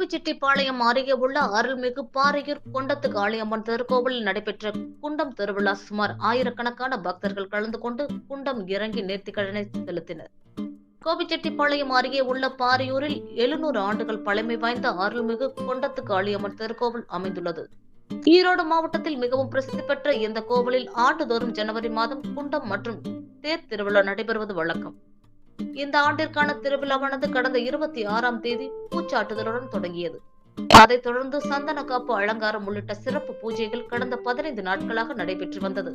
கோபிச்செட்டிப்பாளையம் அருகே உள்ள அருள்மிகு பாறையூர் கொண்டத்து காளியம்மன் திருக்கோவிலில் நடைபெற்ற குண்டம் திருவிழா சுமார் ஆயிரக்கணக்கான பக்தர்கள் கலந்து கொண்டு குண்டம் இறங்கி நேர்த்திக்கடனை செலுத்தினர். கோபிச்செட்டிப்பாளையம் அருகே உள்ள பாரியூரில் எழுநூறு ஆண்டுகள் பழமை வாய்ந்த அருள்மிகு கொண்டத்து காளியம்மன் திருக்கோவில் அமைந்துள்ளது. ஈரோடு மாவட்டத்தில் மிகவும் பிரசித்தி பெற்ற இந்த கோவிலில் ஆண்டுதோறும் ஜனவரி மாதம் குண்டம் மற்றும் தேர் திருவிழா நடைபெறுவது வழக்கம். இந்த ஆண்டிற்கான திருவிழாவானது கடந்த இருபத்தி ஆறாம் தேதி பூச்சாட்டுதலுடன் தொடங்கியது. அதைத் தொடர்ந்து சந்தன காப்பு அலங்காரம் உள்ளிட்ட சிறப்பு பூஜைகள் கடந்த பதினைந்து நாட்களாக நடைபெற்று வந்தது.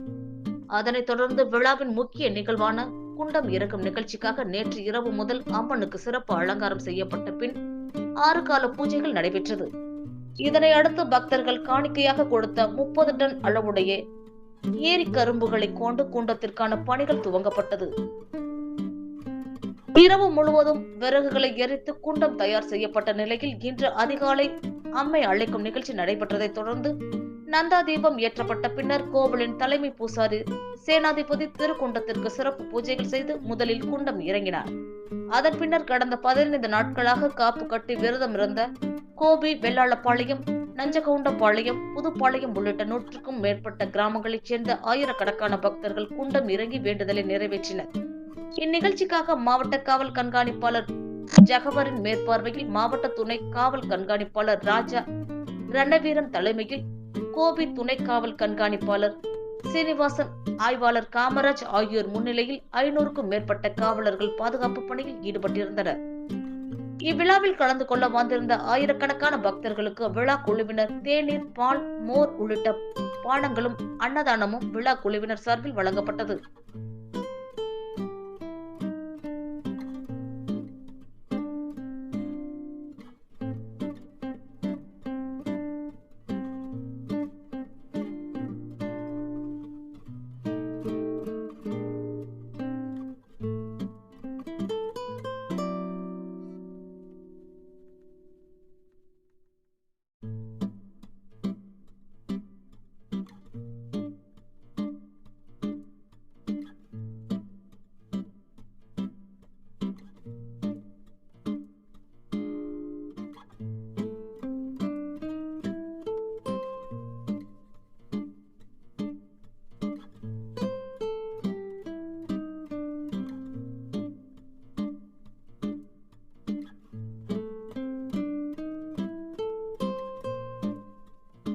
அதனைத் தொடர்ந்து விழாவின் முக்கிய நிகழ்வான குண்டம் இறக்கும் நிகழ்ச்சிக்காக நேற்று இரவு முதல் அம்மனுக்கு சிறப்பு அலங்காரம் செய்யப்பட்ட பின் ஆறு கால பூஜைகள் நடைபெற்றது. இதனை அடுத்து பக்தர்கள் காணிக்கையாக கொடுத்த முப்பது டன் அளவுடைய ஏரி கரும்புகளை கொண்டு குண்டத்திற்கான பணிகள் துவங்கப்பட்டது. இரவு முழுவதும் விறகுகளை எரித்து குண்டம் தயார் செய்யப்பட்ட நிலையில் இன்று அதிகாலை அம்மை அழைக்கும் நிகழ்ச்சி நடைபெற்றதை தொடர்ந்து நந்தா தீபம் ஏற்றப்பட்ட பின்னர் கோவிலின் தலைமை பூசாரி சேனாதிபதி திருக்குண்டத்திற்கு சிறப்பு பூஜைகள் செய்து முதலில் குண்டம் இறங்கினார். அதன் பின்னர் கடந்த பதினைந்து நாட்களாக காப்பு கட்டி விரதம் இருந்த கோபி வெள்ளாளப்பாளையம் நஞ்சகவுண்டபாளையம் புதுப்பாளையம் உள்ளிட்ட நூற்றுக்கும் மேற்பட்ட கிராமங்களைச் சேர்ந்த ஆயிரக்கணக்கான பக்தர்கள் குண்டம் இறங்கி வேண்டுதலை நிறைவேற்றினர். இந்நிகழ்ச்சிக்காக மாவட்ட காவல் கண்காணிப்பாளர் ஜகவரின் மேற்பார்வையில் மாவட்ட துணை காவல் கண்காணிப்பாளர் ராஜா ரணவீரன் தலைமையில் கோபி துணை காவல் கண்காணிப்பாளர் சீனிவாசன் ஆய்வாளர் காமராஜ் ஆகியோர் முன்னிலையில் ஐநூறுக்கும் மேற்பட்ட காவலர்கள் பாதுகாப்பு பணியில் ஈடுபட்டிருந்தனர். இவ்விழாவில் கலந்து கொள்ள வந்திருந்த ஆயிரக்கணக்கான பக்தர்களுக்கு விழா குழுவினர் தேநீர் பால் மோர் உள்ளிட்ட பானங்களும் அன்னதானமும் விழா குழுவினர் சார்பில் வழங்கப்பட்டது.